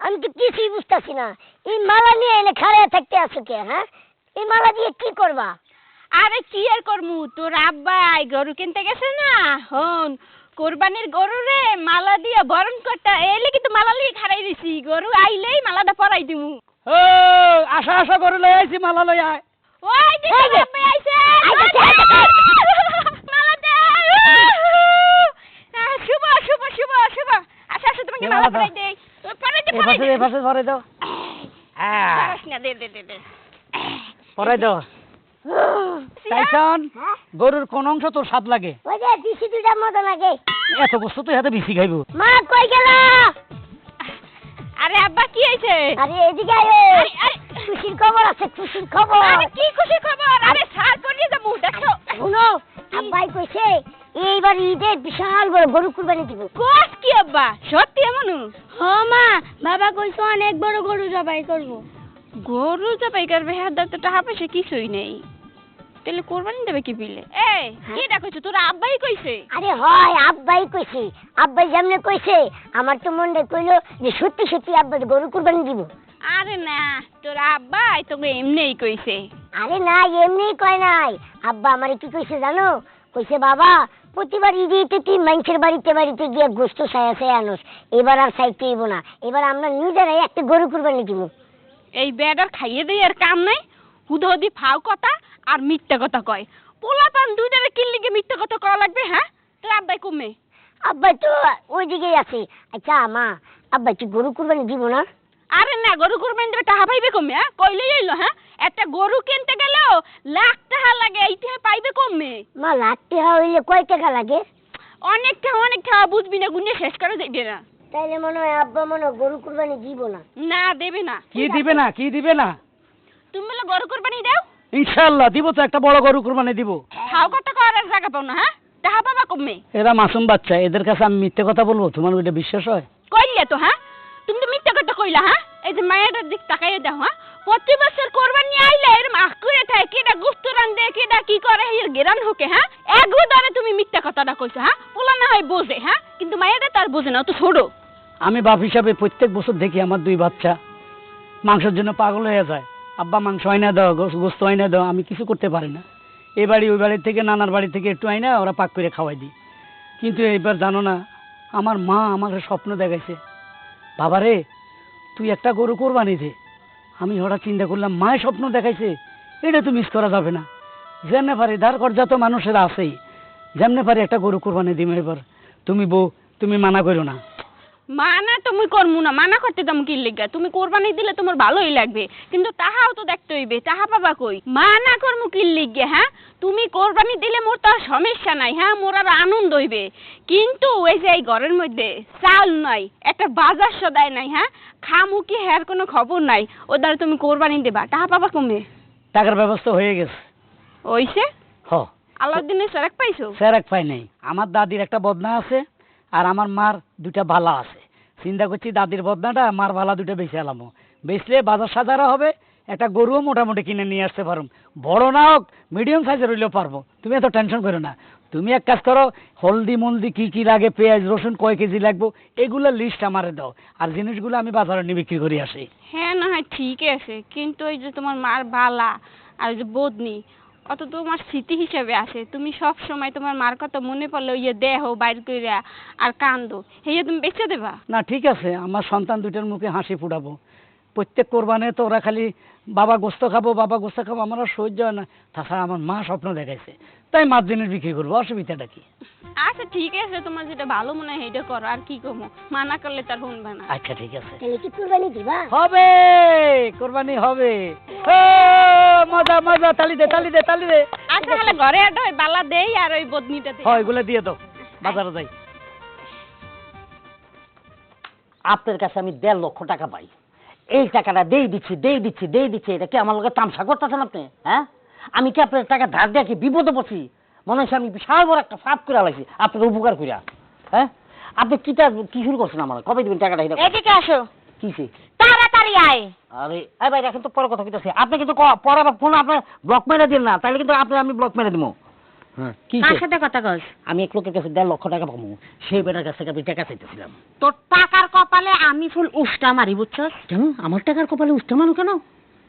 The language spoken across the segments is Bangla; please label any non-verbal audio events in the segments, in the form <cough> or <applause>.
আমি তো কিছুই বুঝতেছি না। এই মালা নিয়ে এনে খাড়ায় থাকতে আছো কে হ্যাঁ? এই মালা দিয়ে কি করবা? আরে কি আর করমু? তোর আব্বাই গরু কিনতে গেছে না? হন কোরবানির গরু রে মালা দিয়ে বরণ করতে এলে কিন্তু মালা লিয়ে খাড়াই দিছি। গরু আইলেই মালাটা পরাই দিমু। ও আশা আশা করে লই আইছি মালা লই আয়। ওই যে আব্বাই আইছে। মালা দে শুভ শুভ শুভ শুভ। আচ্ছা আচ্ছা তোমাকে মালা। পরাই দেই। তো পরাই দে এ পরাই পাশে দে। এ পাশে ধরে দাও। পারস না, দে দে দে দে। পরাই দাও। টাইসন হ্যাঁ? গরুর কোন অংশ তোর স্বাদ লাগে? ওই যে লাগে। এত বস্তু তো হাতে বেশি খাইবো। মা কই গেল? আরে আব্বা কি হইছে আরে এদিকে আয়। খুশির খবর আছে খুশির খবর। আরে কি খুশি খবর? আরে সার করিয়ে যাব দেখো। শুনো আব্বাই কইছে এইবার ঈদের বিশাল বড় গরু কুরবানি দিব। কোস কি আব্বা? সত্যি এমন? হ মা বাবা কইছে অনেক বড় গরু জবাই করব। গরু জবাই করবে হ্যাঁ তো টাকা পয়সা কিছুই নেই। তাহলে কোরবানি দেবে কি পিলে এই কি ডাকছ? তোর আব্বাই কইছে? আরে হয় আব্বাই কইছে। আব্বাই যেমনে কইছে আমার তো মনে কইলো যে সত্যি সত্যি আব্বা গরু কুরবানি দিব। আরে না তোর আব্বাই তোকে এমনিই কইছে। আরে না এমনি কয় নাই। আব্বা আমারে কি কইছে জানো? কইছে বাবা প্রতিবার ঈদে ঈদে তুই মানুষের বাড়িতে বাড়িতে গিয়ে গোস্ত সায়া সায়া আনোস। এবার আর সাইতে হইব না। এবার আমরা নিজেরাই একটা গরু কুরবানি দিব। এই বেডার খাইয়ে দেই আর কাম নাই। হুদা হুদি ফাও কথা আর মিথ্যা কথা কয়। পোলা পান দুইটারে কিল্লিকে মিথ্যা কথা কওয়া লাগবে হ্যাঁ? তোর আব্বাই কমে। আব্বা তো ওইদিকেই আছে। আচ্ছা মা আব্বা কি গরু কুরবানি দিব না? আরে না গরু কোরবানি দেবে টাকা পাইবে কমে হ্যাঁ? কইলেই হইল হ্যাঁ? একটা গরু কিনতে গেলেও লাখ টাকা লাগে এইটা পাইবে কমে। মা লাখটি হইলে কয় টাকা লাগে? অনেক টাকা অনেক টাকা বুঝবি না গুনে শেষ করে দেবে না। তাইলে মনে হয় আব্বা মনে হয় গরু কুরবানি দিব না। না দেবে না। কি দিবে না কি দিবে না? তুমি বলে গরু কুরবানি দাও। ইনশাআল্লাহ দিব তো একটা বড় গরু কুরবানি দিব। খাও কত করার জায়গা পাও না হ্যাঁ? টাকা পাবা কমে। এরা মাসুম বাচ্চা এদের কাছে আমি মিথ্যে কথা বলব তোমার ওইটা বিশ্বাস হয়? কইলে তো হ্যাঁ? তুমি তো মিথ্যা কথা কইলা হ্যাঁ? এই যে মায়ের দিক তাকাইয়ে হ্যাঁ? প্রতি বছর কোরবানি আইলে থাকে কেডা কেডা কি করে গেরান হোকে হ্যাঁ? তুমি মিথ্যা কথাটা কইছো হ্যাঁ? পোলা না হয় বোঝে হ্যাঁ? কিন্তু মায়েরা তার বোঝে না তো ছোড়ো আমি বাপ হিসাবে প্রত্যেক বছর দেখি আমার দুই বাচ্চা। মাংসের জন্য পাগল হয়ে যায়। আব্বা মাংস আইনা দাও, গোস- গোস্ত আইনা দাও, আমি কিছু করতে পারি না। এই বাড়ি, ওই বাড়ি থেকে, নানার বাড়ি থেকে একটু আইনা, ওরা পাক করে খাওয়াই দিই। কিন্তু এইবার জানো না, আমার মা আমাকে স্বপ্ন দেখাইছে। বাবা রে তুই একটা গরু কোরবানি দে। আমি হঠাৎ চিন্তা করলাম, মায়ের স্বপ্ন দেখাইছে, এটা তো মিস করা যাবে না। যেমনে পারে ধার কর্জা তো মানুষের আছেই, যেমনে পারে একটা গরু কোরবানি দিম এবার। তুমি বউ, তুমি মানা করো না। মানা তুমি করমু না মানা করতে দাম কি লিগা? তুমি কোরবানি দিলে তোমার ভালোই লাগবে কিন্তু তাহাও তো দেখতে হইবে তাহা পাবা কই? মানা করমু কি লিগে হ্যাঁ? তুমি কোরবানি দিলে মোর তো সমস্যা নাই হ্যাঁ? মোর আর আনন্দ হইবে। কিন্তু ওই যে এই ঘরের মধ্যে চাল নাই একটা বাজার সদাই নাই হ্যাঁ? খামু কি হ্যার কোনো খবর নাই ও দ্বারা তুমি কোরবানি দেবা তাহা পাবা কমে? টাকার ব্যবস্থা হয়ে গেছে। ওইসে হ। আল্লাহদিনের সেরেক পাইছো? স্যার এক পাই নাই। আমার দাদির একটা বদনা আছে আর আমার মার দুটা বালা আছে। চিন্তা করছি দাদির বদনাটা, মার বালা দুটো বেঁচে এলামো। বেচলে বাজার সাজারা হবে, একটা গরুও মোটামুটি কিনে নিয়ে আসতে পারো বড় না হোক মিডিয়াম সাইজের হইলেও পারব। তুমি এত টেনশন করো না। তুমি এক কাজ করো, হলদি মলদি কি কি লাগে, পেঁয়াজ, রসুন কয় কেজি লাগবো এগুলোর লিস্ট আমারে দাও। আর জিনিসগুলো আমি বাজারে নিয়ে বিক্রি করে আসি। হ্যাঁ না হয় ঠিক আছে। কিন্তু ওই যে তোমার মার বালা আর ওই যে বদনি অত তোমার স্মৃতি হিসেবে আসে। তুমি সব সময় তোমার মার কথা মনে পড়লে ওই দেহ বাইর কইরা আর কান্দো। হেয়ে তুমি বেচে দেবা? না, ঠিক আছে। আমার সন্তান দুইটার মুখে হাসি ফুটাবো। প্রত্যেক কোরবানে তো ওরা খালি বাবা গোস্ত খাব বাবা গোস্ত খাব আমার আর সহ্য হয় না। তাছাড়া আমার মা স্বপ্ন দেখাইছে। তাই মাছ জিনিস বিক্রি করব অসুবিধাটা কি? আচ্ছা ঠিক আছে তোমার যেটা ভালো মনে হয় সেটা করো আর কি করব? মানা করলে তার শুনবে না। আচ্ছা ঠিক আছে। তাহলে কি কুরবানি দিবা? হবে! কোরবানি হবে। ও, মজা মজা তালি দে তালি দে তালি দে। আচ্ছা তাহলে ঘরে একটা ওই বালা দেই আর ওই বদনিটা দেই। হয় এগুলো দিয়ে দাও। বাজারে যাই। আপনার কাছে আমি দেড় লক্ষ টাকা পাই। এই টাকাটা দেই দিচ্ছি দেই দিচ্ছি দেই দিচ্ছি এটা কি আমার লোকের তামসা করতেছেন আপনি? হ্যাঁ? আমি কি আপনার টাকা ধার দিয়ে কি বিপদে পড়ছি? মনে হচ্ছে আমি বিশাল বড় একটা ফাপ করে লাগছি আপনার উপকার করিয়া হ্যাঁ? আপনি কিটা কি শুরু করছেন আমার? কবে দিবেন টাকাটা এদিকে আসো। কিসে তাড়াতাড়ি আয়। আরে এই ভাই এখন তো পরে কথা কইতেছি। আপনি কিন্তু পরে ফোন আপনার ব্লক মেরে দিন না তাহলে কিন্তু আপনি আমি ব্লক মেরে দিব কি কার সাথে কথা কস? আমি এক লোকের কাছে দেড় লক্ষ টাকা পাবো। সেই বেটার কাছ থেকে আমি টাকা চাইতেছিলাম। তোর টাকার কপালে আমি ফুল উষ্টা মারি বুঝছস? কেন? আমার টাকার কপালে মানো কেন?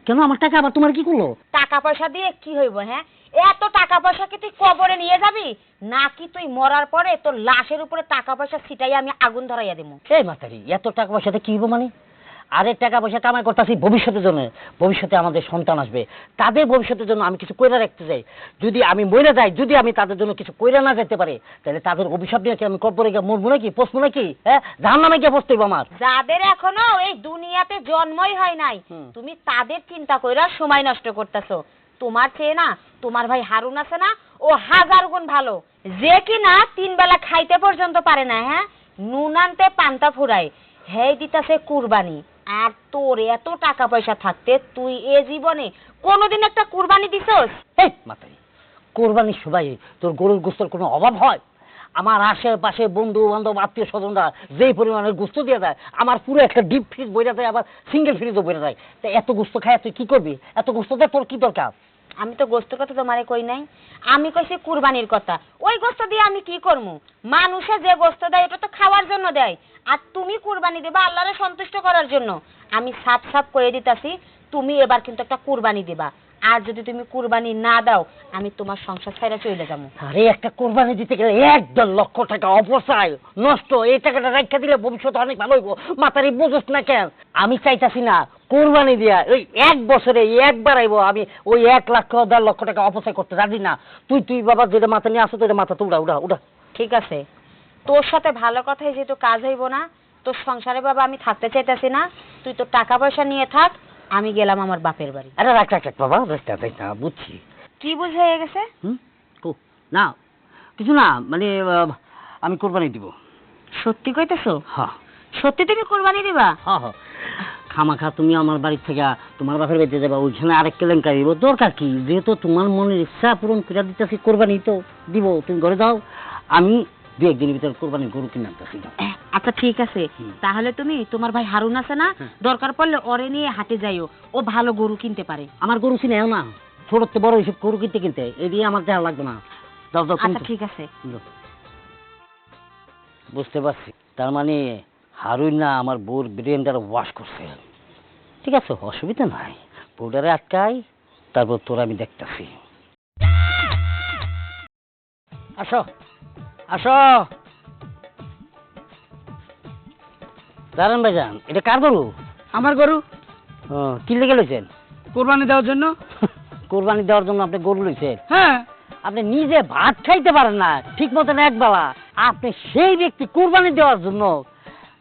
কেন আমার টাকা আবার তোমার কি করল? টাকা পয়সা দিয়ে কি হইব হ্যাঁ? এত টাকা পয়সা কি তুই কবরে নিয়ে যাবি? নাকি তুই মরার পরে তোর লাশের উপরে টাকা পয়সা ছিটাই আমি আগুন ধরাইয়া দেবো এই মাতারি এত টাকা পয়সাতে কি হব মানে? আরে টাকা পয়সা কামাই করতেছি ভবিষ্যতের জন্য। ভবিষ্যতে আমাদের সন্তান আসবে। তাদের ভবিষ্যতের জন্য আমি কিছু কইরা রাখতে চাই। যদি আমি মরে যাই যদি আমি তাদের জন্য কিছু কইরা না যেতে পারি তাহলে তাদের অভিশাপ নিয়ে কি আমি কর্পরে গিয়ে মরবো নাকি? পচবো নাকি? হ্যাঁ? জাহান নামে গিয়ে বসতে হইবো আমার। যাদের এখনও এই দুনিয়াতে জন্মই হয় নাই তুমি তাদের চিন্তা কইরা সময় নষ্ট করতেছো। তোমার চেয়ে না তোমার ভাই হারুন আছে না ও হাজার গুণ ভালো। যে কি না তিন বেলা খাইতে পর্যন্ত পারে না হ্যাঁ? নুন আনতে পান্তা ফুরায়। হেই দিতাছে কুরবানি। আর তোর এত টাকা পয়সা থাকতে তুই এ জীবনে কোনোদিন একটা কুরবানি দিছস? এই মাতারি। কোরবানির সবাই তোর গরুর গোস্তর কোনো অভাব হয়? আমার আশেপাশে বন্ধু বান্ধব আত্মীয় স্বজনরা যেই পরিমাণের গোস্ত দিয়ে দেয়, আমার পুরো একটা ডিপ ফ্রিজ বইরা দেয়, আবার সিঙ্গেল ফ্রিজও বইরা দেয়। তা এত গোস্ত খায়, তুই কি করবি? এত গোস্ত দেয় তোর কি দরকার? আমি তো গোস্তের কথা তোমারে কই নাই। আমি কইছি কুরবানির কথা। ওই গোস্ত দিয়ে আমি কি করব মানুষে যে গোস্ত দেয় ওটা তো খাওয়ার জন্য দেয়। আর তুমি কুরবানি দেবা আল্লাহরে সন্তুষ্ট করার জন্য। আমি সাফ সাফ করে দিতাছি, তুমি এবার কিন্তু একটা কুরবানি দেবা। আর যদি তুমি কুরবানি না দাও আমি তোমার সংসার ছাইরা চলে যাব। আরে একটা কোরবানি দিতে গেলে এক দেড় লক্ষ টাকা অপচয়। নষ্ট এই টাকাটা রেখা দিলে ভবিষ্যতে অনেক ভালো হইব। মাতারি বুঝোস না কেন? আমি চাইতাছি না কোরবানি দিয়া ওই এক বছরে একবার আইব আমি ওই এক লাখ দেড় লক্ষ টাকা অপচয় করতে রাজি না। তুই তুই বাবা যেটা মাথা নিয়ে আসো তোর মাথা তো উড়া উড়া উড়া। ঠিক আছে। তোর সাথে ভালো কথাই যেহেতু কাজ হইব না তোর সংসারে বাবা আমি থাকতে চাইতাছি না। তুই তো টাকা পয়সা নিয়ে থাক আমি গেলাম আমার বাপের বাড়ি। আরে রাখ রাখ রাখ বাবা রাখ রাখ, না বুঝছি। কি বুঝ হয়ে গেছে? হুম? কো না কিছু না মানে আহ, আমি কোরবানি দিব। সত্যি কইতেছো? হ্যাঁ। সত্যি তুমি কোরবানি দিবা? হ্যাঁ হ্যাঁ। খামাখা তুমি আমার বাড়ি থেকে তোমার বাপের বাড়িতে যাবা ওইখানে আরেক কেলেঙ্কারি দিব। দরকার কি? যেহেতু তোমার মনের ইচ্ছা পূরণ করে দিতেছি কোরবানি তো দিব তুমি ঘরে যাও। আমি দু একদিনের ভিতরে কোরবানির গরু কিনে আনতেছি আচ্ছা ঠিক আছে। তাহলে তুমি তোমার ভাই হারুন আছে না? হ্যাঁ। দরকার পড়লে ওরে নিয়ে হাটে যাইও। ও ভালো গরু কিনতে পারে। আমার গরু চিনেও না। ছোট থেকে বড় হিসেব গরু কিনতে কিনতে এই দিয়ে আমার দেওয়া লাগবে না। আচ্ছা ঠিক আছে। বুঝতে পারছি। তার মানে হারুন না আমার বউর ব্রেনটার ওয়াশ করছে। ঠিক আছে অসুবিধা নাই। বউটারে আটকাই তারপর তোর আমি দেখতাছি। আসো। আসো। দাঁড়ান ভাইজান এটা কার গরু? আমার গরু। ও, কি লেগে লইছেন? কোরবানি দেওয়ার জন্য। <laughs> কোরবানি দেওয়ার জন্য আপনি গরু লইছেন? হ্যাঁ। আপনি নিজে ভাত খাইতে পারেন না ঠিক মতন একবেলা আপনি সেই ব্যক্তি কোরবানি দেওয়ার জন্য।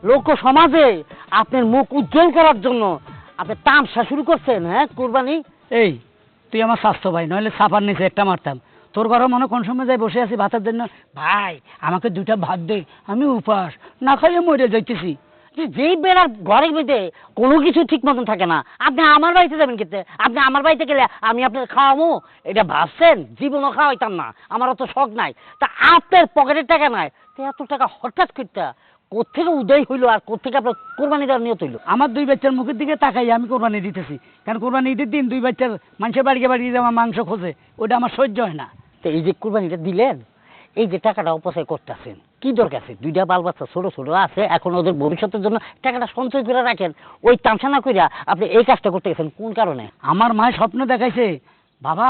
লোক সমাজে আপনার মুখ উজ্জ্বল করার জন্য আপনি তামসা শুরু করছেন হ্যাঁ কোরবানি? এই তুই আমার স্বাস্থ্য ভাই নইলে সাপার নিচে একটা মারতাম। তোর ঘরে মনে কোন সময় যাই বসে আছি ভাতের জন্য? ভাই, আমাকে দুইটা ভাত দে, আমি উপাস। না খাইয়ে মরে যাইতেছি। যেই বেড়ার ঘরের মধ্যে কোনো কিছু ঠিক মতন থাকে না, আপনি আমার বাড়িতে যাবেন খেতে। আপনি আমার বাড়িতে গেলে আমি আপনার খাওয়াবো এটা ভাবছেন? জীবনও খাওয়াইতাম না। আমার অত শখ নাই। তা আপনার পকেটের টাকা নাই। তো এত টাকা হঠাৎ করতে কোথেকে উদয় হইল আর কোথেকে আপনার কোরবানি দেওয়ার নিয়ত হইল? আমার দুই বাচ্চার মুখের দিকে তাকাই আমি কোরবানি দিতেছি। কারণ কোরবানি ঈদের দিন দুই বাচ্চার মানুষের বাড়িকে বাড়ি যে আমার মাংস খোঁজে ওটা আমার সহ্য হয় না। তো এই যে কোরবানিটা দিলেন এই যে টাকাটা অপচয় করতেছেন কি দরকার আছে? দুইটা বাল বাচ্চা ছোট ছোট আছে এখন ওদের ভবিষ্যতের জন্য টাকাটা সঞ্চয় করে রাখেন। ওই তামসা না কইরা আপনি এই কাজটা করতে গেছেন কোন কারণে? আমার মায়ের স্বপ্ন দেখাইছে বাবা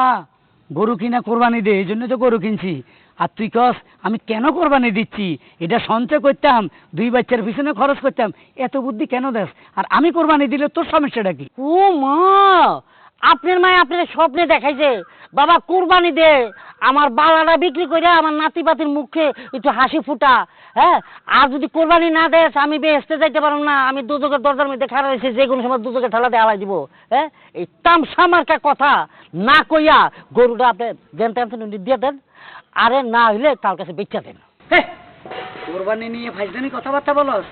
গরু কিনা কোরবানি দে এই জন্য তো গরু কিনছি। আর তুই কস, আমি কেন কোরবানি দিচ্ছি? এটা সঞ্চয় করতাম, দুই বাচ্চার পিছনে খরচ করতাম। এত বুদ্ধি কেন দেস? আর আমি কোরবানি দিলে তোর সমস্যাটা কি? ও মা, আপনার মায় আপনার স্বপ্নে দেখাইছে। বাবা, কুরবানি দে। আমার বালাটা বিক্রি করে আমার নাতি পাতির মুখে একটু হাসি ফুটা। হ্যাঁ? আর যদি কোরবানি না দেস, আমি বেহেস্তে যাইতে পারব না। আমি দুদকের দরজার মধ্যে খারাপ হয়েছে যে কোনো সময় দুদকের ঠেলাতে আলাই দিব। হ্যাঁ? এই তামসা মার্কা কথা না কইয়া গরুটা আপনি দেন টেনশন দিয়ে দেন। আরে না হইলে তার কাছে বেচা দেন। কোরবানি নিয়ে ফাইজদানি কথাবার্তা বলস?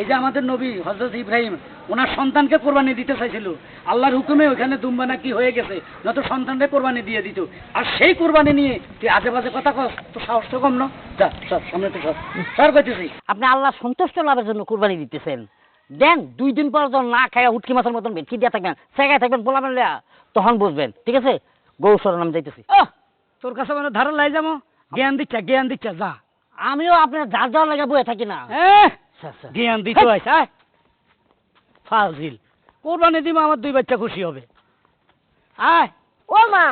এই যে আমাদের নবী হজরত ইব্রাহিম ওনার সন্তানকে কোরবানি দিতে চাইছিল। আল্লাহর হুকুমে ওখানে দুম্বা নাকি হয়ে গেছে নত সন্তানকে কোরবানি দিয়ে দিত। আর সেই কোরবানি নিয়ে তুই আজে বাজে কথা কস তো সাহস তো কম না? যা সামনে তো সর। সর করতেছি আপনি আল্লাহ সন্তুষ্ট লাভের জন্য কোরবানি দিতেছেন। দেন দুই দিন পর যখন না খায়া উটকি মাছের মতন বেঠি দিয়ে থাকবেন সেগায় থাকবেন বলাবেন তখন বুঝবেন ঠিক আছে? গৌসর নাম যাইতেছি। তোর কাছে মানে ধারা লাই যাব? জ্ঞান দিচ্ছে জ্ঞান দিচ্ছে যা। আমিও আপনার যার যাওয়ার লাগে বয়ে থাকি না। জ্ঞান দিতে হয়েছে ফাজিল। কোরবানি দিব আমার দুই বাচ্চা খুশি হবে। আয়। ও মা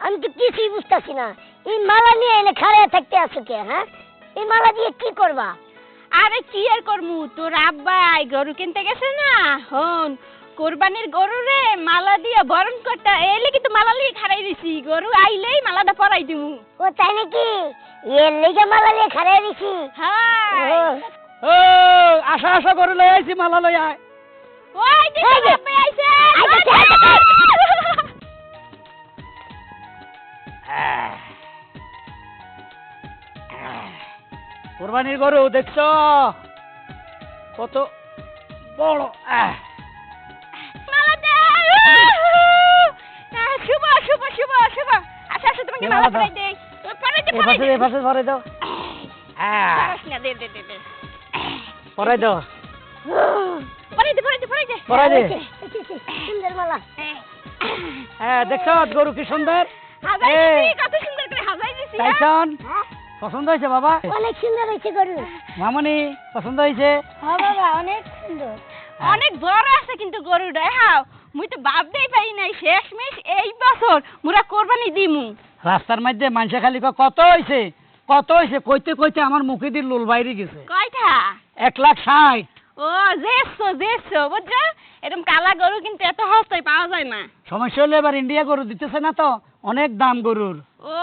আমি তো কিছুই বুঝতেছি না। এই মালা নিয়ে এনে খাড়ায় থাকতে আছো কে হ্যাঁ? এই মালা দিয়ে কি করবা? আরে কি আর করমু? তোর আব্বাই গরু কিনতে গেছে না? হন কোরবানির গরু রে মালা দিয়ে বরণ করতে এলে কিন্তু মালা লিয়ে খাড়াই দিছি। গরু আইলেই মালাটা পরাই দিমু। ও তাই নাকি? এর লেগে মালা নিয়ে খাড়ায় দিছি? হ্যাঁ! ও আশা আশা করে লই আইছি মালা লই আয়। ওই যে আইছে। কোরবানির গরু দেখছ? কত বড় আহ। দেই। দে দে এ পাশে ভরে দাও। আহ, পারাস না, দে দে দে পরাই দাও। পরাই সুন্দর মালা। হ্যাঁ দেখছ গরু কি সুন্দর? হাজাই এই। দিছি কত সুন্দর করে হাজাই দিছি হ্যাঁ? টাইসন পছন্দ হয়েছে বাবা? অনেক সুন্দর হয়েছে গরু। মামনি পছন্দ হয়েছে? হ্যাঁ বাবা অনেক সুন্দর। অনেক বড় আছে কিন্তু গরুটা হাও মুই তো ভাবতেই পারি নাই শেষ মেশ এই বছর মুরা কোরবানি দিমু। রাস্তার মধ্যে মানুষে খালি কত হয়েছে কত হয়েছে কইতে কইতে আমার মুখে দিয়ে লোল বাইরে গেছে। কয়টা? এক লাখ ষাট। ও জেসো জেসো বুঝছ? এরকম কালা গরু কিন্তু এত সস্তায় পাওয়া যায় না। সমস্যা হলে এবার ইন্ডিয়া গরু দিতেছে না তো? অনেক দাম গরুর। ও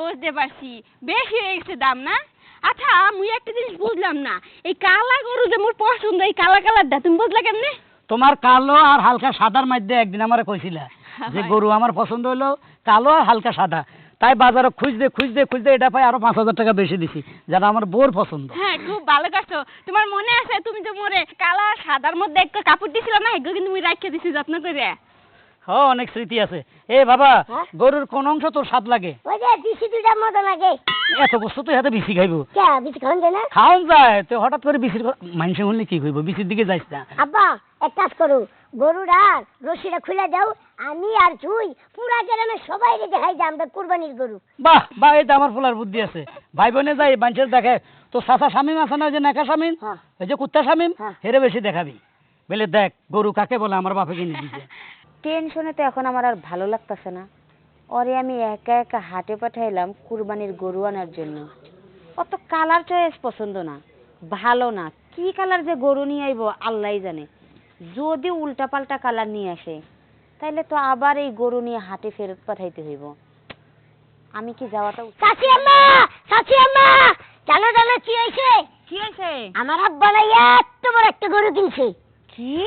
বুঝতে পারছি। বেশি হয়ে গেছে দাম না? আচ্ছা মুই একটা জিনিস বুঝলাম না। এই কালা গরু যে মোর পছন্দ এই কালা কালারটা তুমি বুঝলা কেমনে? তোমার কালো আর হালকা সাদার মধ্যে একদিন আমার কইছিলা <laughs> যে গরু আমার পছন্দ হলো কালো আর হালকা সাদা। তাই বাজারে খুঁজতে খুঁজতে খুঁজতে এটা পাই আরও পাঁচ হাজার টাকা বেশি দিছি যারা আমার বোর পছন্দ। হ্যাঁ খুব ভালো করছ। তোমার মনে আছে তুমি যে মোরে কালা আর সাদার মধ্যে একটা কাপড় দিছিল না? এগুলো কিন্তু মুই রাখিয়ে দিছি যত্ন করে। হ অনেক স্মৃতি আছে। এ বাবা হ্যাঁ? গরুর কোন অংশ তোর স্বাদ লাগে? ওই যে দিছি দুটা মতো লাগে। এত বস্তু তুই হাতে বিসি খাইবো। কে বেশি খাওয়ান যায় না? খাওন যায় তুই হঠাৎ করে বিসির মানুষ হলে কি কইব? বিসির দিকে যাইস না। আব্বা এক কাজ করু গরুটার রশিটা খুলে দাও আমি আর তুই পুরা গ্রামে সবাই দেখাই যে আমরা কুরবানির গরু। বাহ বাহ এটা আমার ফুলার বুদ্ধি আছে। ভাই বোনে যাই মানুষের দেখে তো চাচা শামিম আছে না ওই যে নেকা শামিম? হ্যাঁ। ওই যে কুত্তা শামিম? হ্যাঁ। হেরে বেশি দেখাবি। বলে দেখ গরু কাকে বলে আমার বাপে কিনে দিছে। টেনশনে তো এখন আমার আর ভালো লাগতেছে না। ওরে আমি একা একা হাটে পাঠাইলাম কুরবানির গরু আনার জন্য। অত কালার চয়েস পছন্দ না। ভালো না। কি কালার যে গরু নিয়ে আইবো আল্লাহই জানে। যদি উল্টা পাল্টা কালার নিয়ে আসে তাইলে তো আবার এই গরু নিয়ে হাটে ফেরত পাঠাইতে হইব। আমি কি যাওয়াটা? চাচি আম্মা! চাচি আম্মা! জানো জানো কি হয়েছে? কি হয়েছে? আমার আব্বা না এত বড় একটা গরু কিনছে। কি?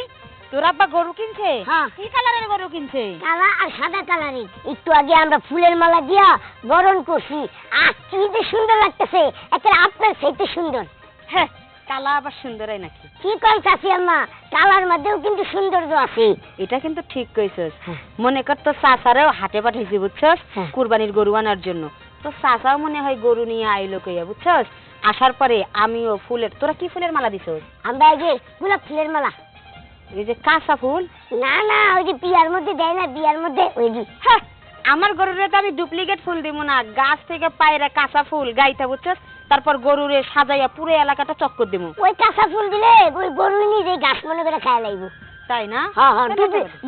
তোর আব্বা গরু কিনছে? হ্যাঁ। কি কালারের গরু কিনছে? কালা আর সাদা কালারের একটু আগে আমরা ফুলের মালা দিয়া বরণ করছি। আর কি সুন্দর লাগতেছে। একটা আপনার সেইতে সুন্দর। হ্যাঁ কালা আবার নাকি? কি কয় চাচি আম্মা? কালার মধ্যেও কিন্তু সৌন্দর্য আছে। এটা কিন্তু ঠিক কইছস। মনে কর চাচারেও হাটে পাঠাইছি বুঝছস? হ্যাঁ। কুরবানির গরু আনার জন্য। তো চাচাও মনে হয় গরু নিয়ে আইলো কইয়া বুঝছস? আসার পরে আমিও ফুলের তোরা কি ফুলের মালা দিছস? আমরা এই যে গোলাপ ফুলের মালা। এই যে কাঁচা ফুল? না না ওই যে বিয়ার মধ্যে দেয় না বিয়ার মধ্যে ওই যে। হ্যাঁ আমার গরুরে তো আমি ডুপ্লিকেট ফুল দিব না। গাছ থেকে পায়রা কাঁচা ফুল গাইতা বুঝছস? তারপর গরুরে সাজাইয়া পুরো এলাকাটা চক্কর দিব ওই কাঁচা ফুল দিলে ওই গরু নিজে গাছ মনে করে খায় লাগবো তাই না? হ্যাঁ হ্যাঁ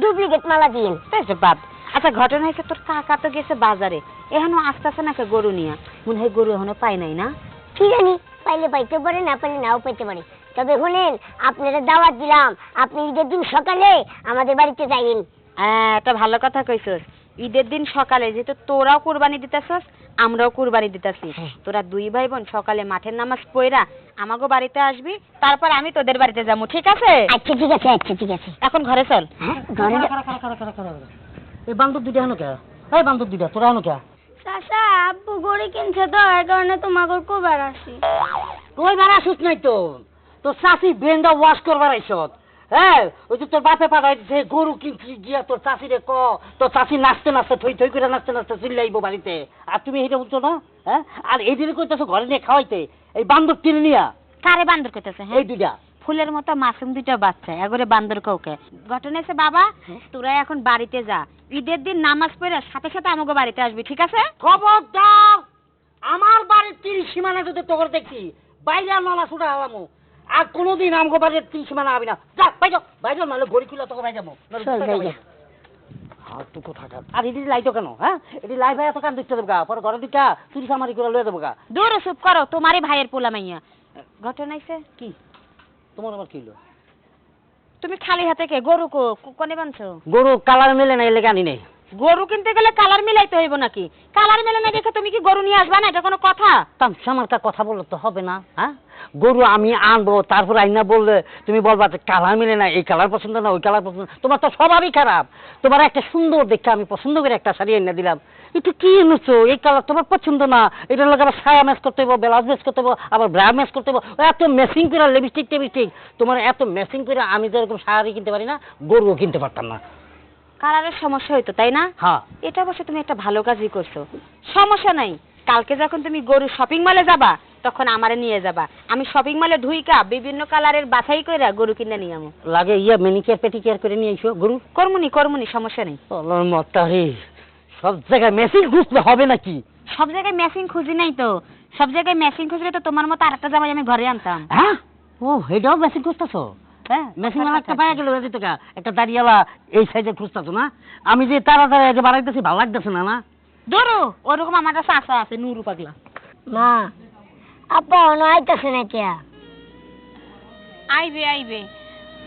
ডুপ্লিকেট মালা দিন তাইছে বাদ আচ্ছা ঘটনা হয়েছে তোর কাকা তো গেছে বাজারে। এখনও আসতেছে নাকি গরু নিয়া। মনে হয় গরু এখনও পাই নাই না? কি জানি পাইলে পাইতে পারে না পাইলে নাও পাইতে পারে। তবে শুনেন আপনারা দাওয়াত দিলাম। আপনি ঈদের দিন সকালে আমাদের বাড়িতে যাইন হ্যাঁ এটা ভালো কথা কইছস। ঈদের দিন সকালে যেহেতু তোরাও কুরবানি দিতেছস আমরাও কুরবানি দিতেছি। হ্যাঁ। তোরা দুই ভাই বোন সকালে মাঠের নামাজ পড়া আমাগো বাড়িতে আসবি তারপর আমি তোদের বাড়িতে যাব ঠিক আছে? আচ্ছা ঠিক আছে আচ্ছা ঠিক আছে। এখন ঘরে চল। হ্যাঁ? এই বান্ধব দুইটা হনো কে? এই বান্ধব দুইটা তোরা হনো কে? চাচা আব্বু গড়ি কিনছে তো এই কারণে তোমাকে কোবার আসি তুই বার আসিস নাই তো? তোর চাষি ব্রেনটা ওয়াশ করবার আইসত। হ্যাঁ ওই যে তোর বাপে পাঠাই যে গরু কিনছি গিয়া তোর চাষিরে ক তোর চাষি নাচতে নাচতে থই থই করে নাচতে নাচতে চিল্লাইব বাড়িতে। আর তুমি এটা বুঝছ না হ্যাঁ? আর এই দিনে কইতেছো ঘরে নিয়ে খাওয়াইতে এই বান্ধব কিনে নিয়া? কারে বান্দর কইতেছে হ্যাঁ? এই দুইটা। ফুলের মতো মাসুম দুইটা বাচ্চা এগরে বান্দর কাউকে। ঘটনা হচ্ছে বাবা তোরা এখন বাড়িতে যা। ঈদের দিন নামাজ পড়ে সাথে সাথে আমাকে বাড়িতে আসবি ঠিক আছে? খবরদার আমার বাড়ির তিরিশ সীমানা যদি তোর দেখছি বাইরে নলা ছুটা হলামো আর কোনোদিন আমগো বাড়ির হবি না। যা বাইর বাইর নাহলে গড়ি খুলে তোকে আর এটি লাইটো কেন হ্যাঁ? এটি লাই ভাই এত কান দিতে দেবো গা পরে ঘরে দিকা চুরি সামারি করে লয়ে দেবো গা দূর চুপ করো তোমারই ভাইয়ের পোলা মাইয়া। ঘটনা আইছে কি? তোমার আবার কি হলো তুমি খালি হাতে কে গরু কো কোনে বানছো? গরু কালার মেলে না এলে আনি নেই? গরু কিনতে গেলে কালার মিলাইতে হইব নাকি? কালার মেলে না দেখে তুমি কি গরু নিয়ে আসবা না? এটা কোনো কথা? তামসামার তা কথা বললে তো হবে না হ্যাঁ? গরু আমি আনব, তারপর আইনা বললে তুমি বলবা যে কালার মিলে না, এই কালার পছন্দ না, ওই কালার পছন্দ তোমার তো স্বভাবই খারাপ। তোমার একটা সুন্দর দেখে আমি পছন্দ করে একটা শাড়ি এনে দিলাম। একটু কি এনেছো? এই কালার তোমার পছন্দ না। এটার লোক আবার সায়া ম্যাচ করতে হবে ব্লাউজ ম্যাচ করতে হবে আবার ব্রা ম্যাচ করতে হবে এত ম্যাচিং করে লিপস্টিক টেবিস্টিক তোমার এত ম্যাচিং করে আমি যেরকম শাড়ি কিনতে পারি না, গরুও কিনতে পারতাম না। কালারের সমস্যা হইতো তাই না? হ্যাঁ। এটা অবশ্য তুমি একটা ভালো কাজই করছ। সমস্যা নাই। কালকে যখন তুমি গরু শপিং মলে যাবা তখন আমারে নিয়ে যাবা। আমি শপিং মলে ধুইকা বিভিন্ন কালারের বাছাই কইরা গরু কিনে নিয়ে আমো লাগে ইয়া মেনিকেয়ার পেটিকেয়ার করে নিয়ে এসো গরু? কর্মনি কর্মনি সমস্যা নেই। আল্লাহর মতারি সব জায়গায় মেশিন খুঁজতে হবে নাকি? সব জায়গায় মেশিন খুঁজি নাই তো। সব জায়গায় মেশিন খুঁজলে তো তোমার মতো আরেকটা জামাই আমি ঘরে আনতাম। হ্যাঁ? ও এটাও মেসেজ খুঁজতেছো? হ্যাঁ একটা পাওয়া গেল এদিক থেকে একটা দাঁড়িয়েলা এই সাইডে খুঁজতেছো না? আমি যে তাড়াতাড়ি আগে বাড়াইতেছি ভালো লাগতেছে না না? ধরো ওরকম আমার কাছে আশা আছে নুরু পাগলা। মা আব্বা অন আইতাছে না কে আইবে আইবে।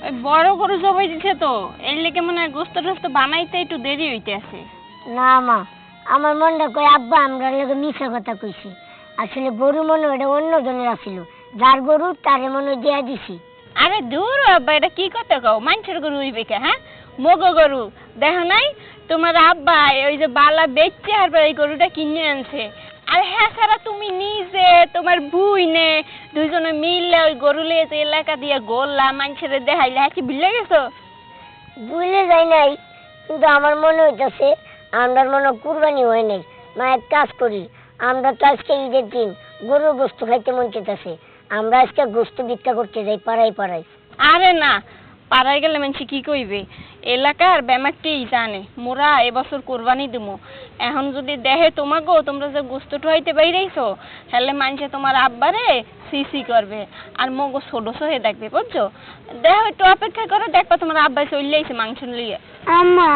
ওই বড় গরু জবাই দিছে তো এর লেগে মনে হয় গোস্ত টোস্ত বানাইতে একটু দেরি হইতে আছে না মা আমার মনটা কই আব্বা আমরা লোকে মিশা কথা কইছি। আসলে গরু মনে হয় এটা অন্য জনের আছিল। যার গরু তারে মনে হয় দিয়া দিছি। আরে দূর আব্বা, এটা কি কথা কও? মানুষের গরু হইবে কে হ্যাঁ? মগো গরু। দেখো নাই? তোমার আব্বা ওই যে বালা বেচছে আর এই গরুটা কিনে আনছে। আর হ্যাঁ সারা, তুমি নিজে, তোমার বুই নে, দুইজনে মিললে ওই গরু লিয়ে যে এলাকা দিয়ে গোল্লা মানুষের দেখাইলে হ্যাঁ কি বিলে গেছো? বুঝলে যাই নাই। কিন্তু আমার মনে হইতেছে আমরা মনে কুরবানি হয় নাই। মা, এক কাজ করি। আমরা তো আজকে ঈদের দিন গরুর গোস্ত খাইতে মন চেতেছে আমরা আজকে গোস্ত ভিক্ষা করতে যাই পাড়ায় পাড়ায়। আরে না পাড়ায় গেলে মানুষ কি কইবে? এলাকার ব্যামাককেই জানে মোরা এবছর কোরবানি দিমু। এখন যদি দেহে তোমাকেও তোমরা যে গোস্ত ঠুয়াইতে বাইরেইছো তাহলে মানুষে তোমার আব্বারে সিসি করবে আর মগো ছোট হয়ে দেখবে বুঝছ? দেহ একটু অপেক্ষা করো দেখবা তোমার আব্বাই চলে মাংস লিয়ে আম্মা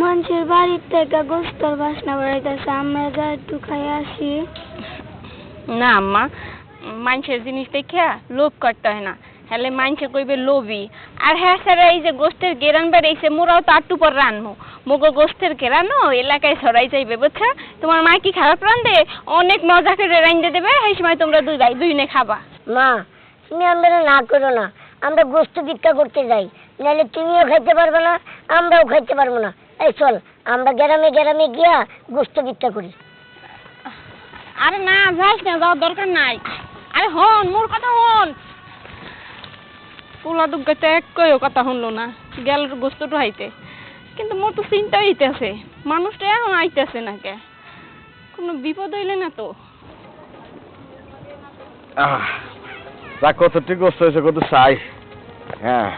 মানুষের বাড়ির থেকে গোস্তর বাসনা বেড়াইতেছে আমরা যা একটু খাই আসি। না আম্মা মানুষের জিনিস দেখিয়া লোভ করতে হয় না। হলে মানুষে কইবে লোভি। আর হ্যাঁ স্যার এই যে গোস্তের গেরান বেড়াইছে মোরাও তো আটটু পর রানবো। মোগো গোস্তের গেরানো এলাকায় ছড়াই যাইবে বুঝছা? তোমার মা কি খারাপ রান্ধে অনেক মজা করে রান্ধে দেবে এই সময় তোমরা দুই ভাই দুই নে খাবা। মা তুমি আমরা না করো না। আমরা গোস্ত ভিক্ষা করতে যাই। নাহলে তুমিও খাইতে পারবে না আমরাও খাইতে পারব না। এই চল আমরা গ্রামে গ্রামে গিয়া গোস্ত ভিক্ষা করি। আরে না যাইস না যাওয়ার দরকার নাই। আরে হন মোর কথা হন। পোলা দুগ্গাতে এক কয়ও কথা শুনলো না গেল গোস্তটো হাইতে কিন্তু মোর তো চিন্তা হইতেছে মানুষটা এখন আইতেছে না কে? কোনো বিপদ হইলে না তো। আহ, যা কত ঠিক কষ্ট হয়েছে কত চাই। হ্যাঁ।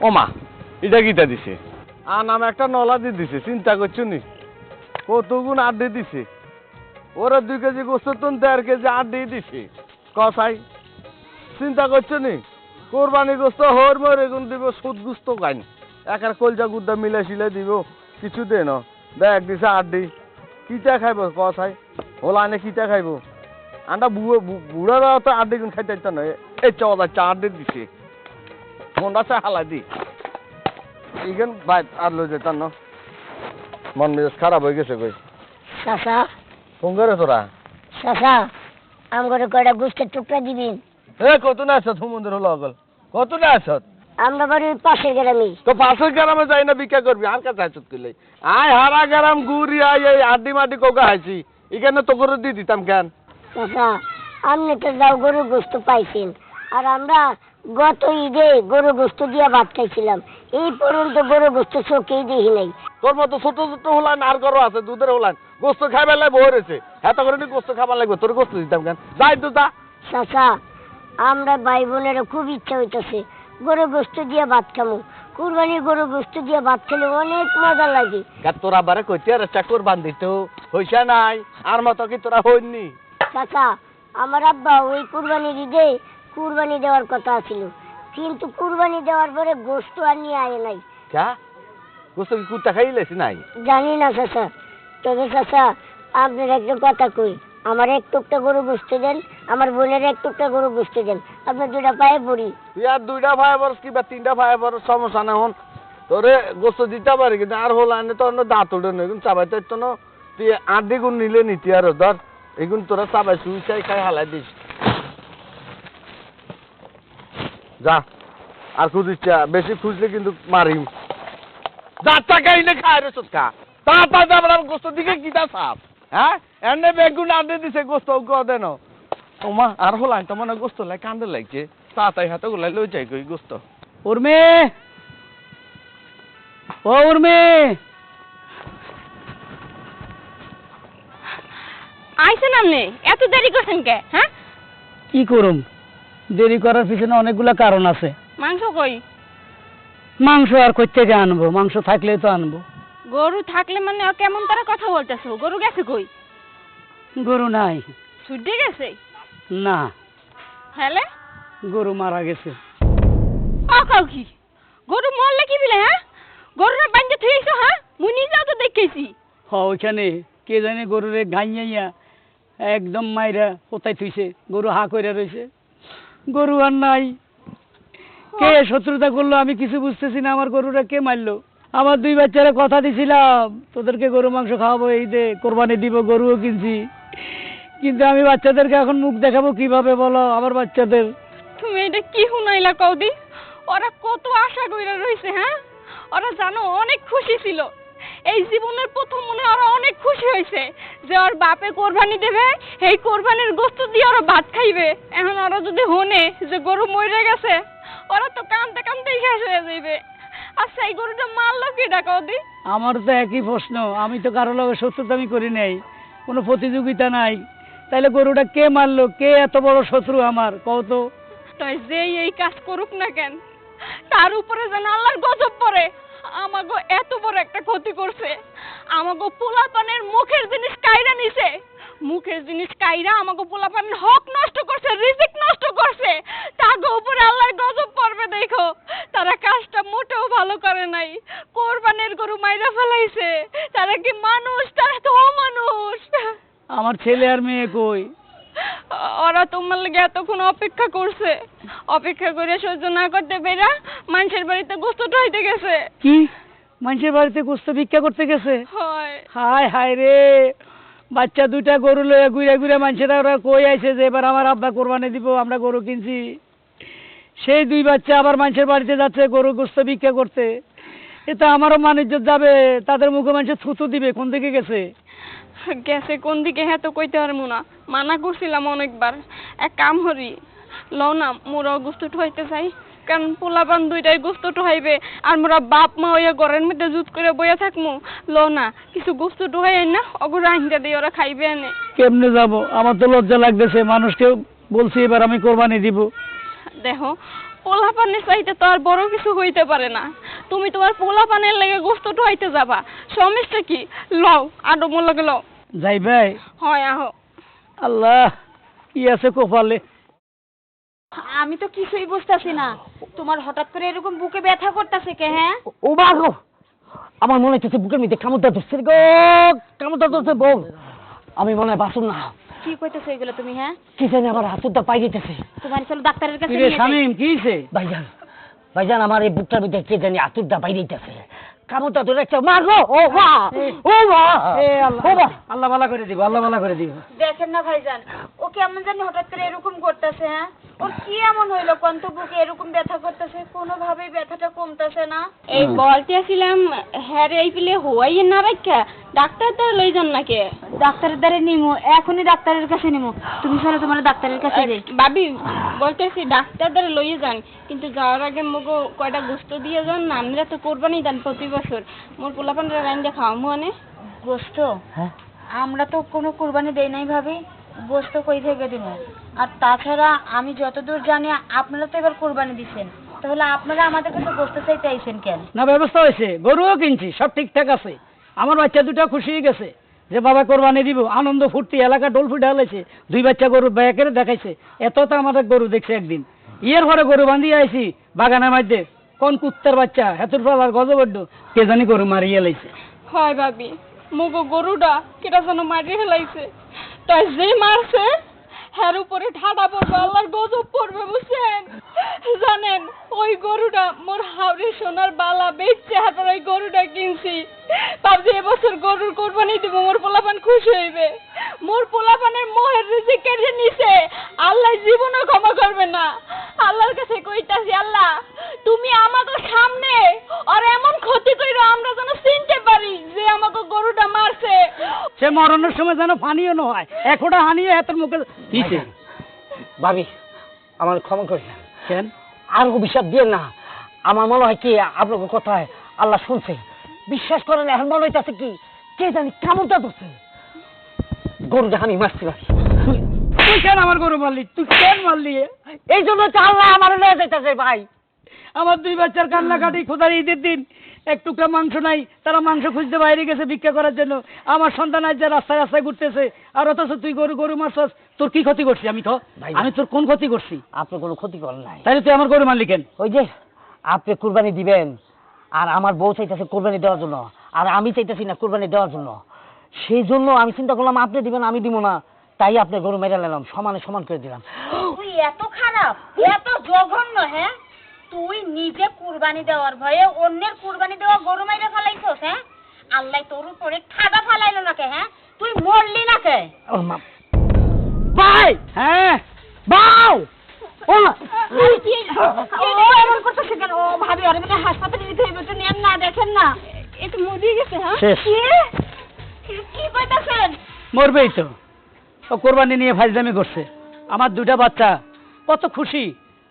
ও এটা দিছে? আর নাম একটা নলা দিয়ে দিছে চিন্তা করছ নি? কত গুণ আড্ডি দিছে? ওরা দুই কেজি গোস্ত তুন দেড় কেজি আড্ডি দিছে। কসাই, চিন্তা করছ নি? কোরবানি গোস্ত হর মর এগুন দিব, সুদ গুস্ত গাইন একার কলজা গুদ্দা মিলে শিলে দিব, কিছু দে ন। দেখ, দিছে আড্ডি। কিটা খাইব কসাই? ওলা আনে কিটা খাইব? আন্ডা বুড়ো বুড়ারা তো আড্ডি গুণ খাইতে না। এই চওদা চা আড্ডি দিছে। মনটা চা হালাই দি। ইগেন বাই আর লই যেতাম না। মন মেজাজ খারাপ হয়ে গেছে কই? ফোন করে তোরা? চাচা আমগরে কয়টা গোস্তের টুকরা দিবেন এ কত না আছত হুমন্দির হলো অগল? কত না আছত আমরা বাড়ি পাশের গ্রামে তো পাশের গ্রামে যাই না ভিক্ষা করবি? আর কাছে আছত কইলে আয় হারা গ্রাম ঘুরি আই এই আড্ডি মাড্ডি কোকা হাইছি? এখানে তো করে দিয়ে দিতাম কেন? চাচা আপনি তো যাও গরু গোস্ত পাইছেন। আর আমরা গত ঈদে গরু গোস্ত দিয়া ভাত খাইছিলাম। এই পর্যন্ত গরু গোস্ত চোখেই দেখি নাই। তোর মতো ছোট ছোট হলান আর গরু আছে দুধের হলান। গোস্ত খাইবার লাগবে হরেছে এত করে গোস্ত খাবার লাগবে তোর গোস্ত দিতাম কেন? যাই তো যা। চাচা আমরা ভাই বোনেরও খুব ইচ্ছা হইতেছে গরু গোস্ত দিয়া ভাত খামু। কুরবানির গরু গোস্ত দিয়ে ভাত খেলে অনেক মজা লাগে। তোরা বারে কইতে আর চাকর বান্ধিত হইসা নাই। আর মতো কি তোরা হইনি চাচা আমার আব্বা ওই কুরবানির ঈদে কুরবানি দেওয়ার কথা ছিল কিন্তু কুরবানি দেওয়ার পরে গোস্ত আর নিয়ে আয় নাই। কা? গোস্ত কি কুত্তা খাইলেছি নাই। জানি না চাচা। তবে চাচা আপনার একটা কথা কই। আমার এক টুকটা গরু বুঝতে দেন আমার বোনের এক টুকটা গরু বুঝতে দেন। আপনার দুটা পায়ে পড়ি। তুই আর দুইটা ভাই বরস কিবা তিনটা ভাই বরস সমস্যা না হন। তোরে গোস্ত দিতে পারি কিন্তু আর হল আনে তো দাঁত উঠে নয় কিন্তু চাবাই তো তুই আট দ্বিগুণ নিলে নিতি আর ধর। এগুন তোরা চাবাই শুই চাই খাই হালাই দিস। যা। আর খুঁজিস বেশি খুঁজলে কিন্তু মারিম। যা টাকা এনে খায় রে চটকা। তাড়াতাড়ি আমরা গোস্ত দিকে কিটা সাপ? হ্যাঁ? এনে বেগুন আনতে দিছে গোস্ত দেন ওমা আর হলাই তো মনে গোস্ত লাই কান্দে লাগছে তাড়াতাড়ি হাতে গুলাই লই যাই কই গোস্ত। উর্মি! ও উর্মি! আইসেন আপনি? এত দেরি করছেন কে হ্যাঁ? কি করুম? দেরি করার পিছনে অনেকগুলা কারণ আছে। মাংস কই? মাংস আর কই থেকে আনব মাংস থাকলে তো আনব। গরু থাকলে মানে আর কেমন তারা কথা বলতেছো? গরু গেছে কই? গরু নাই। ছুটে গেছে? না। হ্যালে গরু মারা গেছে। কাউ কি? গরু মরলে কি বিলে হ্যাঁ? গরুরা বাঞ্জে থইছো হ্যাঁ? মুনি নিজেও তো দেখেছি। হ ওইখানে কে জানে গরুরে গাইয়াইয়া একদম মাইরা কোথায় থুইছে। গরু হা কইরা রইছে। গরু আর নাই। কে শত্রুতা করল আমি কিছু বুঝতেছি না আমার গরুটা কে মারলো? আমার দুই বাচ্চারা কথা দিছিলাম তোদেরকে গরু মাংস খাওয়াবো এই দে কোরবানি দিব গরুও কিনছি। কিন্তু আমি বাচ্চাদেরকে এখন মুখ দেখাবো কীভাবে বলো আমার বাচ্চাদের? তুমি এটা কি শুনাইলা কৌদি ওরা কত আশা কইরা রইছে হ্যাঁ? ওরা জানো অনেক খুশি ছিল। এই জীবনের প্রথম মনে ওরা অনেক খুশি হয়েছে যে ওর বাপে কোরবানি দেবে এই কোরবানির গোস্ত দিয়ে ওরা ভাত খাইবে। এখন ওরা যদি হনে যে গরু মরে গেছে ওরা তো কানতে কানতেই শেষ হয়ে যাইবে। আচ্ছা এই গরুটা মারলো কি ডাকৌদি আমার তো একই প্রশ্ন আমি তো কারও লগে শত্রুতা আমি করি নাই কোনো প্রতিযোগিতা নাই। তাইলে গরুটা কে মারলো? কে এত বড় শত্রু আমার? কও তো। তাই যেই এই কাজ করুক না কেন তার উপরে যেন আল্লাহর গজব পড়ে। আমাগো এত বড় একটা ক্ষতি করছে। আমাগো পোলাপানের মুখের জিনিস কাইরা নিছে। মুখের জিনিস কাইরা আমাগো পোলাপানের হক নষ্ট করছে রিজিক নষ্ট করছে। তাগো উপরে আল্লাহর গজব পড়বে দেখো। তারা কাজটা মোটেও ভালো করে নাই। কোরবানের গরু মাইরা ফেলাইছে। তারা কি মানুষ? তারা তো অমানুষ। আমার ছেলে আর মেয়ে কই? ওরা তোমার লাগে এতক্ষণ অপেক্ষা করছে। অপেক্ষা করে সহ্য না করতে পেরা মানুষের বাড়িতে গোস্ত ঠাইতে গেছে। কি? মানুষের বাড়িতে গোস্ত ভিক্ষা করতে গেছে? হয়। হায় হায় রে। বাচ্চা দুইটা গরু লয়ে ঘুরে ঘুরে মানুষেরা ওরা কই আইছে যে এবার আমার আব্বা কোরবানি দিব আমরা গরু কিনছি। সেই দুই বাচ্চা আবার মানুষের বাড়িতে যাচ্ছে গরু গোস্ত ভিক্ষা করতে। এতে আমারও মানিজ্য যাবে তাদের মুখে মানুষের থুতু দিবে কোন দিকে গেছে? গেছে কোন দিকে হ্যাঁ তো কইতে পারব না। মানা করছিলাম অনেকবার। এক কাম হরি লও না মোরাও গোস্ত ঠইতে চাই কারণ পোলাপান দুইটাই গোস্ত ঠহাইবে আর মোরা বাপ মা হইয়া ঘরের মধ্যে জুত করে বইয়া থাকমু? লও না কিছু গোস্ত ঠহাই না অগর আইনটা দিয়ে ওরা খাইবে এনে। কেমনে যাব? আমার তো লজ্জা লাগতেছে মানুষকে বলছি এবার আমি কোরবানি দিব। দেখো পোলাপানের চাইতে তো আর বড় কিছু হইতে পারে না। তুমি তোমার পোলাপানের লেগে গোস্ত ঠহাইতে যাবা। সমস্যা কি? লও আডো মোর লগে লও। যাই ভাই হয় আহো। আল্লাহ কি আছে কপালে? আমি তো কিছুই বুঝতাছি না। তোমার হঠাৎ করে এরকম বুকে ব্যথা করতেছে কে হ্যাঁ? ও গো আমার মনে হচ্ছে বুকের মধ্যে কামড়টা ধরছে গো কামড়টা ধরছে বউ। আমি মনে হয় বাসুন না। কি কইতেছো এগুলো তুমি হ্যাঁ? কি জানি আমার হাতুরটা পাই দিতেছে। তোমার চলো ডাক্তারের কাছে নিয়ে যাই। শামিম কি হইছে? ভাইজান ভাইজান আমার এই বুকটার মধ্যে কে জানি হাতুরটা পাই দিতেছে। কামড়টা ধরে একটা মা গো ও মা ও মা এ ও আল্লাহ মা। আল্লাহ ভালো করে দিব আল্লাহ ভালো করে দিব। দেখেন না ভাইজান ও কেমন জানি হঠাৎ করে এরকম করতেছে হ্যাঁ? ওর কি এমন হইল? কন্ত বুকে এরকম ব্যথা করতেছে কোনোভাবেই ব্যথাটা কমতেছে না। এই বলতে আসিলাম হ্যাঁ রে এই পিলে হওয়াই না রাখা ডাক্তার তো লই যান নাকে? ডাক্তারের দ্বারে নিমু এখনই ডাক্তারের কাছে নিমু। তুমি চলো তোমার ডাক্তারের কাছে যাই। ভাবি বলতেছি ডাক্তার দ্বারা লইয়ে যান কিন্তু যাওয়ার আগে মগো কয়টা গোস্ত দিয়ে যান না আমরা তো কোরবানি দেন প্রতি বছর। মোর পোলাপানরা রাইন্দে খাওয়া মানে গোস্ত? হ্যাঁ। আমরা তো কোনো কুরবানি দেই নাই ভাবি। গোস্ত কই থেকে দিব আর তাছাড়া আমি যতদূর জানি আপনারা তো এবার কুরবানি দিছেন। তাহলে আপনারা আমাদের কাছে বসতে চাইতে আইছেন কেন? না ব্যবস্থা হয়েছে। গরুও কিনছি সব ঠিকঠাক আছে। আমার বাচ্চা দুটো খুশি হয়ে গেছে যে বাবা কোরবানি দিব। আনন্দ ফুর্তি এলাকা ডোল ফুটে হালাইছে দুই বাচ্চা গরু ব্যাকেরে দেখাইছে। এত তো আমাদের গরু দেখছে একদিন। ইয়ের পরে গরু বান্ধিয়ে আইছি বাগানের মধ্যে। কোন কুত্তার বাচ্চা? হেতুর পালার গজবড্ড কে জানি গরু মারিয়ে লাইছে। হয় ভাবি, মুগো গরুটা কেটা যেন মারি ফেলাইছে তাই যে মারছে হ্যার উপরে ঠাডা পড়বে, আল্লাহর গজব পড়বে, বুঝছেন? জানেন, ওই গরুটা মোর হাওড়ে সোনার বালা বেচছে হাতার ওই গরুটা কিনছি। ভাবছি এবছর গরুর কোরবানি দিব, মোর পোলাপান খুশি হইবে। মোর পোলাপানের মোহের রিজিক কেটে নিছে। আল্লাহ জীবনও ক্ষমা করবে না। আল্লাহর কাছে কইতাছি, আল্লাহ তুমি আমাদের সামনে আর এমন ক্ষতি কইরো আমরা যেন চিনতে পারি যে আমাকে গরুটা মারছে। সে মরণের সময় যেন ফানিও না হয় একটা মুখে দিছে। ভাবি আমার ক্ষমা করি কেন? আর অভিশাপ দিয়ে না আমার মনে হয় কি আপনার কথায় আল্লাহ শুনছে। বিশ্বাস করেন এখন মনে হইতেছে কি কে জানি কেমনটা ধরছে। গরুটা আমি মারছি ভাবি তুই কেন আমার গরু মারলি? তুই কেন মারলি? এই জন্য তো আল্লাহ আমার লয়ে যাইতেছে ভাই। আমার দুই বাচ্চার কান্নাকাটি খোদার ঈদের দিন এক টুকরা মাংস নাই তারা মাংস খুঁজতে বাইরে গেছে ভিক্ষা করার জন্য। আমার সন্তান আজ যে রাস্তায় রাস্তায় ঘুরতেছে আর অথচ তুই গরু গরু মারছস তোর কি ক্ষতি করছি আমি তো? আমি তোর কোন ক্ষতি করছি? আপনি কোনো ক্ষতি করেন নাই। তাহলে তুই আমার গরু মারলি কেন? ওই যে আপনি কুরবানি দিবেন আর আমার বউ চাইতেছে কুরবানি দেওয়ার জন্য আর আমি চাইতেছি না কুরবানি দেওয়ার জন্য। সেই জন্য আমি চিন্তা করলাম আপনি দিবেন আমি দিব না। তাই আপনি গরু মেরে নিলাম সমানে সমান করে দিলাম। তুই এত খারাপ এত জঘন্য হ্যাঁ? তুই নিজে কুরবানি দেওয়ার ভয়ে অন্যের কুরবানি দেওয়া গরু মাইরে ফেলাইছস হ্যাঁ? আল্লাহ তোর উপরে ঠাডা ফেলাইলো নাকে হ্যাঁ? তুই মরলি নাকে ও মা ভাই! হ্যাঁ? বাউ! ও! মা এমন করতেছে কেন? ও ভাবি আরে মানে হাসপাতালে নিতে হইবে তো নেন না দেখেন না। একটু মরিয়ে গেছে হ্যাঁ? কি? কি কইতাছেন? মরবেই তো। ও কোরবানি নিয়ে ফাইজলামি করছে। আমার দুটা বাচ্চা কত খুশি।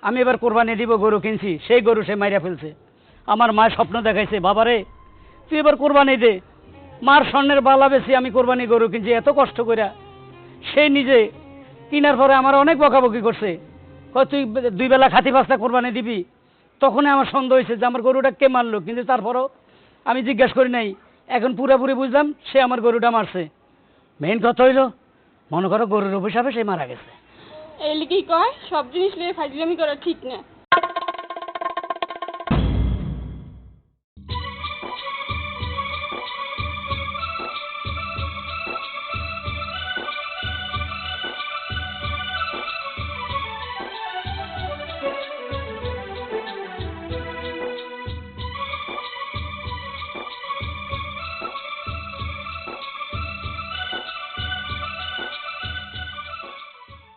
আমি এবার কোরবানি দিব গরু কিনছি, সেই গরু সে মাইরা ফেলছে। আমার মা স্বপ্ন দেখাইছে, বাবারে, তুই এবার কোরবানি দে। মার স্বর্ণের বালা বেশি আমি কোরবানি গরু কিনছি, এত কষ্ট কইরা। সে নিজে কিনার পরে আমার অনেক বকাবকি করছে। তুই দুই বেলা খাতি পাঁচটা কোরবানি দিবি? তখনই আমার সন্দেহ হয়েছে যে আমার গরুটা কে মারলো, কিন্তু তারপরও আমি জিজ্ঞাসা করি নাই। এখন পুরোপুরি বুঝলাম সে আমার গরুটা মারছে। মেইন কথা হইল, মনে করো গরুর অভিশাপে সে মারা গেছে। এই লিখেই কয় সব জিনিস নিয়ে ফাজলামি করা ঠিক না।